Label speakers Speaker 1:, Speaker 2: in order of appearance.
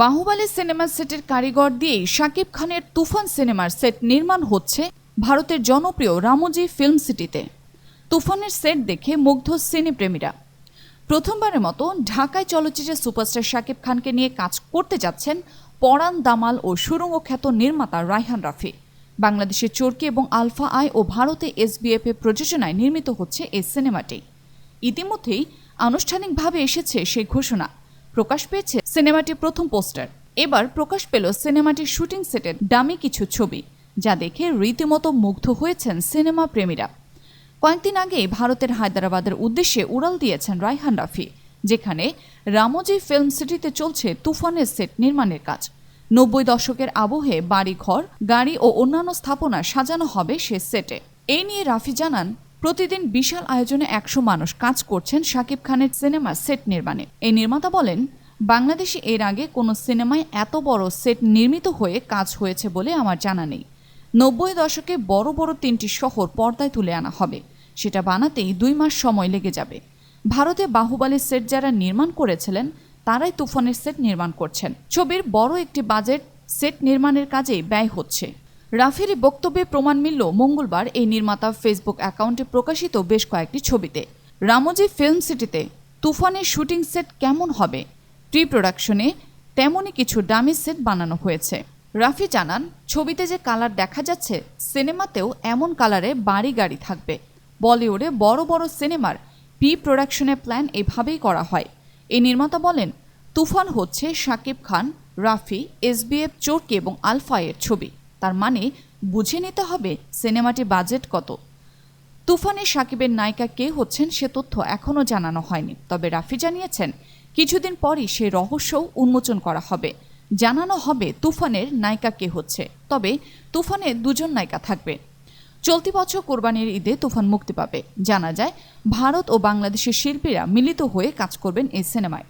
Speaker 1: বাহুবালী সিনেমার সেটের কারিগর দিয়েই শাকিব খানের তুফান সিনেমার সেট নির্মাণ হচ্ছে ভারতের জনপ্রিয় রামোজি ফিল্ম সিটিতে। তুফানের সেট দেখে মুগ্ধ সিনেপ্রেমীরা। প্রথমবারের মতো ঢাকায় চলচ্চিত্রের সুপারস্টার শাকিব খানকে নিয়ে কাজ করতে যাচ্ছেন পরাণ দামাল ও সুরঙ্গ খ্যাত নির্মাতা রায়হান রাফি। বাংলাদেশের চরকি এবং আলফা আই ও ভারতে এসবিএফ এর প্রযোজনায় নির্মিত হচ্ছে এই সিনেমাটি। ইতিমধ্যেই আনুষ্ঠানিকভাবে এসেছে সেই ঘোষণা। প্রকাশ পেয়েছে সিনেমাটির প্রথম পোস্টার। এবার প্রকাশ পেল সিনেমাটির শুটিং সেটের দামি কিছু ছবি, যা দেখে রীতিমতো মুগ্ধ হয়েছেন সিনেমা প্রেমীরা। কয়েকদিন আগে ভারতের হায়দ্রাবাদের উদ্দেশ্যে উড়াল দিয়েছেন রায়হান রাফি, যেখানে রামোজি ফিল্ম সিটিতে চলছে তুফানের সেট নির্মাণের কাজ। নব্বই দশকের আবহে বাড়ি ঘর গাড়ি ও অন্যান্য স্থাপনা সাজানো হবে সে সেটে। এই নিয়ে রাফি জানান প্রতিদিন বিশাল আয়োজনে একশো মানুষ কাজ করছেন শাকিব খানের সিনেমার সেট নির্মাণে। এই নির্মাতা বলেন, বাংলাদেশে এর আগে কোনো সিনেমায় এত বড় সেট নির্মিত হয়ে কাজ হয়েছে বলে আমার জানা নেই। নব্বই দশকে বড় বড় তিনটি শহর পর্দায় তুলে আনা হবে। সেটা বানাতেই দুই মাস সময় লেগে যাবে। ভারতে বাহুবালীর সেট যারা নির্মাণ করেছিলেন, তারাই তুফানের সেট নির্মাণ করছেন। ছবির বড় একটি বাজেট সেট নির্মাণের কাজেই ব্যয় হচ্ছে। রাফির বক্তব্যে প্রমাণ মিলল মঙ্গলবার এই নির্মাতা ফেসবুক অ্যাকাউন্টে প্রকাশিত বেশ কয়েকটি ছবিতে। রামোজি ফিল্ম সিটিতে তুফানের শুটিং সেট কেমন হবে? প্রি প্রোডাকশনে তেমনই কিছু ডামি সেট বানানো হয়েছে। রাফি জানান, ছবিতে যে কালার দেখা যাচ্ছে, সিনেমাতেও এমন কালারে বাড়ি গাড়ি থাকবে। বলিউডে বড় বড় সিনেমার প্রি প্রোডাকশনের প্ল্যান এভাবেই করা হয়। এই নির্মাতা বলেন, তুফান হচ্ছে শাকিব খান, রাফি এসবিএফ চোরকি এবং আলফায়ের ছবি। তার মানে বুঝে নিতে হবে সিনেমাটি বাজেট কত। তুফানে সাকিবের নায়িকা কে হচ্ছেন সে তথ্য এখনও জানানো হয়নি। তবে রাফি জানিয়েছেন, কিছুদিন পরই সে রহস্যও উন্মোচন করা হবে। জানানো হবে তুফানের নায়িকা কে হচ্ছে। তবে তুফানে দুজন নায়িকা থাকবে। চলতি বছর কোরবানির ঈদে তুফান মুক্তি পাবে। জানা যায়, ভারত ও বাংলাদেশের শিল্পীরা মিলিত হয়ে কাজ করবেন এই সিনেমায়।